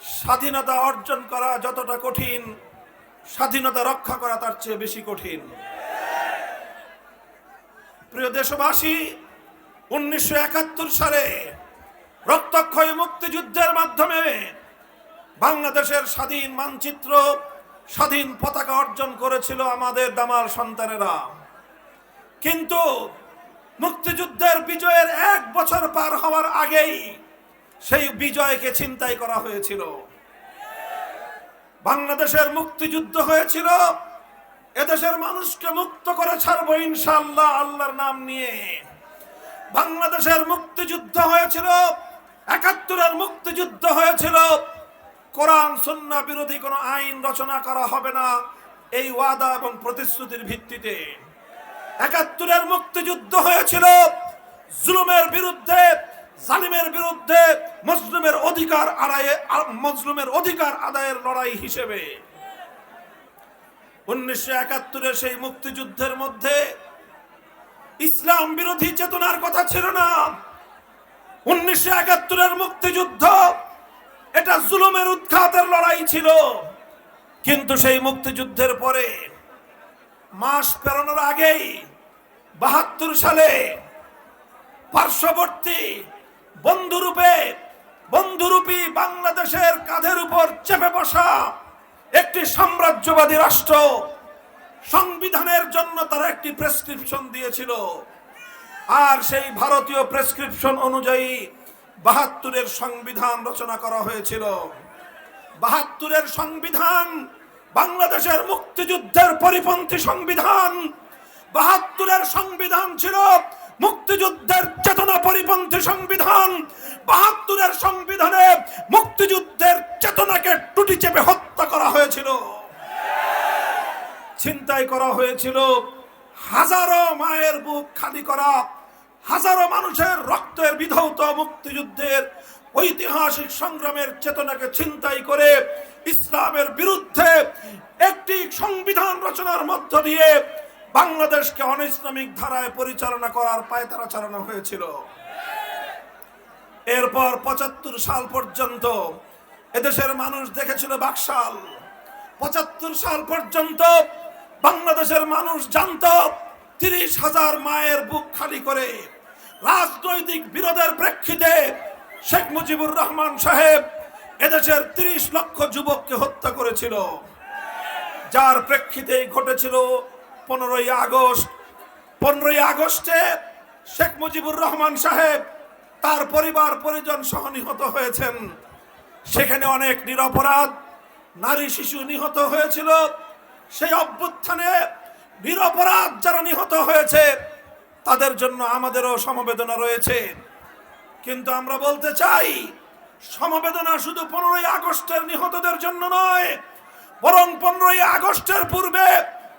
স্বাধীনতা অর্জন করা যতটা কঠিন, স্বাধীনতা রক্ষা করা তার চেয়ে বেশি কঠিন। প্রিয় দেশবাসী, উনিশশো একাত্তর সালে রক্তক্ষয় মুক্তিযুদ্ধের মাধ্যমে বাংলাদেশের স্বাধীন মানচিত্র, স্বাধীন পতাকা অর্জন করেছিল আমাদের দামাল সন্তানেরা। কিন্তু মুক্তিযুদ্ধের বিজয়ের এক বছর পার হওয়ার আগেই সেই বিজয়কে ছিনতাই করা হয়েছিল। বাংলাদেশের মুক্তিযুদ্ধ হয়েছিল। এদেশের মানুষকে মুক্ত করে ছাড়বো ইনশাআল্লাহ আল্লাহর নাম নিয়ে। বাংলাদেশের মুক্তিযুদ্ধ হয়েছিল, একাত্তরের মুক্তিযুদ্ধ হয়েছিল। কোরআন সুন্না বিরোধী কোনো আইন রচনা করা হবে না এই ওয়াদা এবং প্রতিশ্রুতির ভিত্তিতে। একাত্তরের মুক্তিযুদ্ধ হয়েছিল, জুলুমের বিরুদ্ধে জালিমের বিরুদ্ধে মজলুমের অধিকার আদায়ে মজলুমের অধিকার আদায়ের লড়াই হিসেবে। উনিশশো একাত্তরের সেই মুক্তিযুদ্ধের মধ্যে ইসলাম বিরোধী চেতনার কথা ছিল না। উনিশশো একাত্তরের মুক্তিযুদ্ধ, এটা জুলুমের উৎখাতের লড়াই ছিল। কিন্তু সেই মুক্তিযুদ্ধের পরে, মাস পেরোনোর আগেই, বাহাত্তর সালে পার্শ্ববর্তী বাংলাদেশের কাঁধের উপর চেপে বসা একটি সাম্রাজ্যবাদী রাষ্ট্র সংবিধানের জন্য তারা একটি প্রেসক্রিপশন দিয়েছিল। আর সেই ভারতীয় প্রেসক্রিপশন অনুযায়ী বাহাত্তরের সংবিধান রচনা করা হয়েছিল। বাহাত্তরের সংবিধান, বাংলাদেশের মুক্তিযুদ্ধের পরিপন্থী সংবিধান, বাহাত্তরের সংবিধান ছিল মুক্তিযুদ্ধের চেতনা পরিপন্থী সংবিধান বাহাত্তরের সংবিধানে মুক্তিযুদ্ধের চেতনাকে টুটি চেপে হত্যা করা হয়েছিল। ছিনতাই করা হয়েছিল। হাজারো মায়ের বুক খালি করা, হাজারো মানুষের রক্তের বিধৌত মুক্তিযুদ্ধের ঐতিহাসিক সংগ্রামের চেতনাকে ছিনতাই করে ইসলামের বিরুদ্ধে একটি সংবিধান রচনার মধ্য দিয়ে বাংলাদেশকে অনইসলামিক ধারায় পরিচালনা করার পায়তারা চালানো হয়েছিল। এরপর পঁচাত্তর সাল পর্যন্ত এদেশের মানুষ দেখেছিল বাকশাল। পঁচাত্তর সাল পর্যন্ত বাংলাদেশের মানুষ জানত তিরিশ হাজার মায়ের বুক খালি করে। রাজনৈতিক বিরোধের প্রেক্ষিতে শেখ মুজিবুর রহমান সাহেব এদেশের তিরিশ লক্ষ যুবককে হত্যা করেছিল। যার প্রেক্ষিতে ঘটেছিল পনেরোই আগস্ট। পনেরোই আগস্টে শেখ মুজিবুর রহমান সাহেব তার পরিবার পরিজন সহ নিহত হয়েছেন। সেখানে অনেক নিরপরাধ নারী শিশু নিহত হয়েছিল। সেই অভ্যুত্থানে নিরপরাধ যারা নিহত হয়েছে, তাদের জন্য আমাদেরও সমবেদনা রয়েছে। কিন্তু আমরা বলতে চাই, সমবেদনা শুধু পনেরোই আগস্টের নিহতদের জন্য নয়, বরং পনেরোই আগস্টের পূর্বে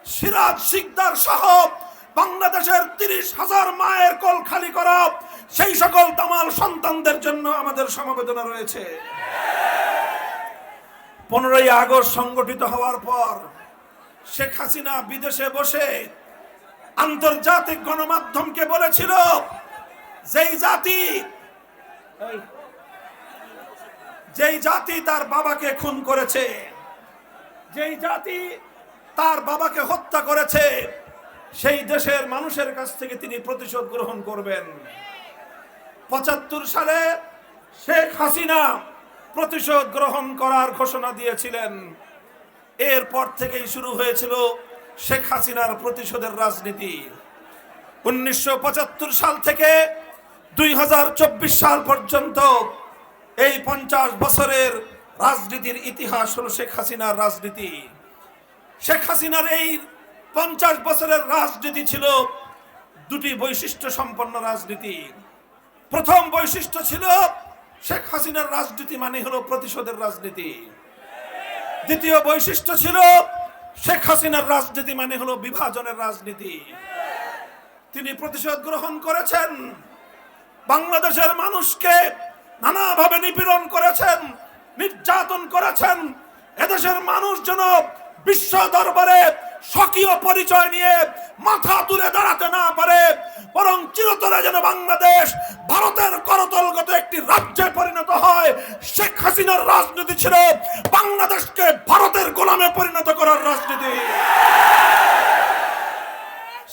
সিরাজ শিকদার সহ বাংলাদেশের তিরিশ হাজার মায়ের কল খালি করা, সেই সকল তামাল সন্তানদের জন্য আমাদের সমবেদনা রয়েছে। পনেরোই আগস্ট সংগঠিত হওয়ার পর শেখ হাসিনা বিদেশে বসে আন্তর্জাতিক গণমাধ্যমকে বলেছিল, যেই জাতি যেই জাতি তার বাবাকে খুন করেছে, যেই জাতি তার বাবাকে হত্যা করেছে। সেই দেশের মানুষের কাছ থেকে তিনি প্রতিশোধ গ্রহণ করবেন। পঁচাত্তর সালে শেখ হাসিনা প্রতিশোধ গ্রহণ করার ঘোষণা দিয়েছিলেন। এরপর থেকেই শুরু হয়েছিল শেখ হাসিনার প্রতিশোধের রাজনীতি। উনিশশো পঁচাত্তর সাল থেকে দুই হাজার চব্বিশ সাল পর্যন্ত এই পঞ্চাশ বছরের রাজনীতির ইতিহাস হল শেখ হাসিনার রাজনীতি। শেখ হাসিনার এই পঞ্চাশ বছরের রাজনীতি ছিল দুটি বৈশিষ্ট্য সম্পন্ন রাজনীতি। প্রথম বৈশিষ্ট্য ছিল শেখ হাসিনার রাজনীতি মানে হলো প্রতিশোধের রাজনীতি। দ্বিতীয় বৈশিষ্ট্য ছিল শেখ হাসিনার রাজনীতি মানে হলো বিভাজনের রাজনীতি। তিনি প্রতিশোধ গ্রহণ করেছেন। বাংলাদেশের মানুষকে নানাভাবে নিপীড়ন করেছেন, নির্যাতন করেছেন। এদেশের মানুষ যেন বিশ্ব দরবারে স্বকীয় পরিচয় নিয়ে মাথা তুলে দাঁড়াতে না পারে, বরং চিরতরে যেন বাংলাদেশ ভারতের করতলগত একটি রাজ্যে পরিণত হয়। শেখ হাসিনার রাজনীতি ছিল বাংলাদেশকে ভারতের গোলামে পরিণত করার রাজনীতি।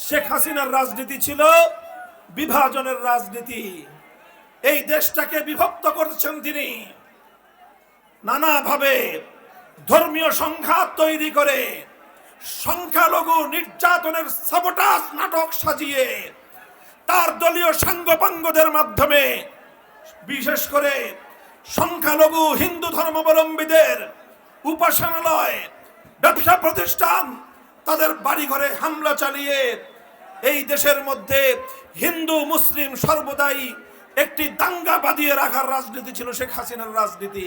শেখ হাসিনার রাজনীতি ছিল বিভাজনের রাজনীতি। এই দেশটাকে বিভক্ত করেছেন তিনি। নানাভাবে ধর্মীয় সংঘাত তৈরি করে সংখ্যালঘু নির্যাতনের সাবোটাস নাটক সাজিয়ে তার দলীয় সাঙ্গপাঙ্গদের মাধ্যমে, বিশেষ করে সংখ্যালঘু হিন্দু ধর্মাবলম্বীদের উপাসনালয়, ব্যবসা প্রতিষ্ঠান, তাদের বাড়িঘরে হামলা চালিয়ে এই দেশের মধ্যে হিন্দু, মুসলিম সর্বদাই একটি দাঙ্গা বাঁধিয়ে রাখার রাজনীতি ছিল শেখ হাসিনার রাজনীতি।